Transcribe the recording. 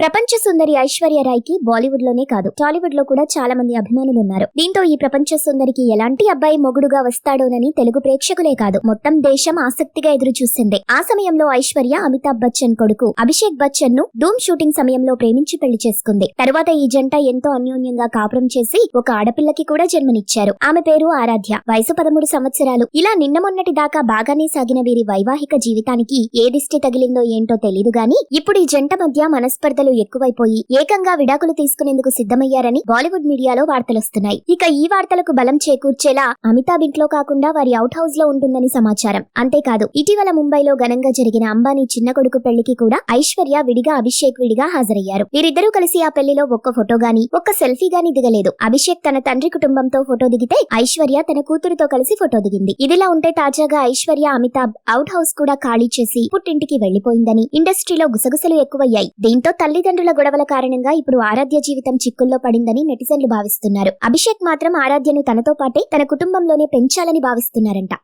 ప్రపంచ సుందరి ఐశ్వర్య రాయ్కి బాలీవుడ్లోనే కాదు టాలీవుడ్లో కూడా చాలా మంది అభిమానులు ఉన్నారు దీంతో ఈ ప్రపంచ సుందరికి ఎలాంటి అబ్బాయి మొగుడుగా వస్తాడోనని తెలుగు ప్రేక్షకులే కాదు మొత్తం దేశం ఆసక్తిగా ఎదురు చూసింది ఆ సమయంలో ఐశ్వర్య అమితాబ్ బచ్చన్ కొడుకు అభిషేక్ బచ్చన్ను ధూమ్ షూటింగ్ సమయంలో ప్రేమించి పెళ్ళి చేసుకుంది. తర్వాత ఈ జంట ఎంతో అన్యోన్యంగా కాపురం చేసి ఒక ఆడపిల్లకి కూడా జన్మనిచ్చారు. ఆమె పేరు ఆరాధ్య. వయసు పదమూడు సంవత్సరాలు. ఇలా నిన్న మొన్నటి దాకా బాగానే సాగిన వీరి వైవాహిక జీవితానికి ఏ దిష్టి తగిలిందో ఏంటో తెలీదు గాని ఇప్పుడు ఈ జంట మధ్య మనస్పర్ధలు ఎక్కువైపోయి ఏకంగా విడాకులు తీసుకునేందుకు సిద్ధమయ్యారని బాలీవుడ్ మీడియాలో వార్తలొస్తున్నాయి ఇక ఈ వార్తలకు బలం చేకూర్చేలా అమితాబ్ ఇంట్లో కాకుండా వారి అవుట్ హౌస్లో ఉంటుందని సమాచారం. అంతేకాదు ఇటీవల ముంబైలో ఘనంగా జరిగిన అంబానీ చిన్న కొడుకు పెళ్ళికి కూడా ఐశ్వర్య విడిగా అభిషేక్ విడిగా హాజరయ్యారు. వీరిద్దరూ కలిసి ఆ పెళ్ళిలో ఒక్క ఫోటో గాని ఒక్క సెల్ఫీ గాని దిగలేదు. అభిషేక్ తన తండ్రి కుటుంబంతో ఫోటో దిగితే ఐశ్వర్య తన కూతురుతో కలిసి ఫోటో దిగింది. ఇదిలా ఉంటే తాజాగా ఐశ్వర్య అమితాబ్ అవుట్ హౌస్ కూడా ఖాళీ చేసి పుట్టింటికి వెళ్ళిపోయిందని ఇండస్ట్రీలో గుసగుసలు ఎక్కువయ్యాయి. దీంతో తల్లి తల్లిదండ్రుల గొడవల కారణంగా ఇప్పుడు ఆరాధ్య జీవితం చిక్కుల్లో పడిందని నెటిజన్లు భావిస్తున్నారు. అభిషేక్ మాత్రం ఆరాధ్యను తనతో పాటే తన కుటుంబంలోనే పెంచాలని భావిస్తున్నారంట.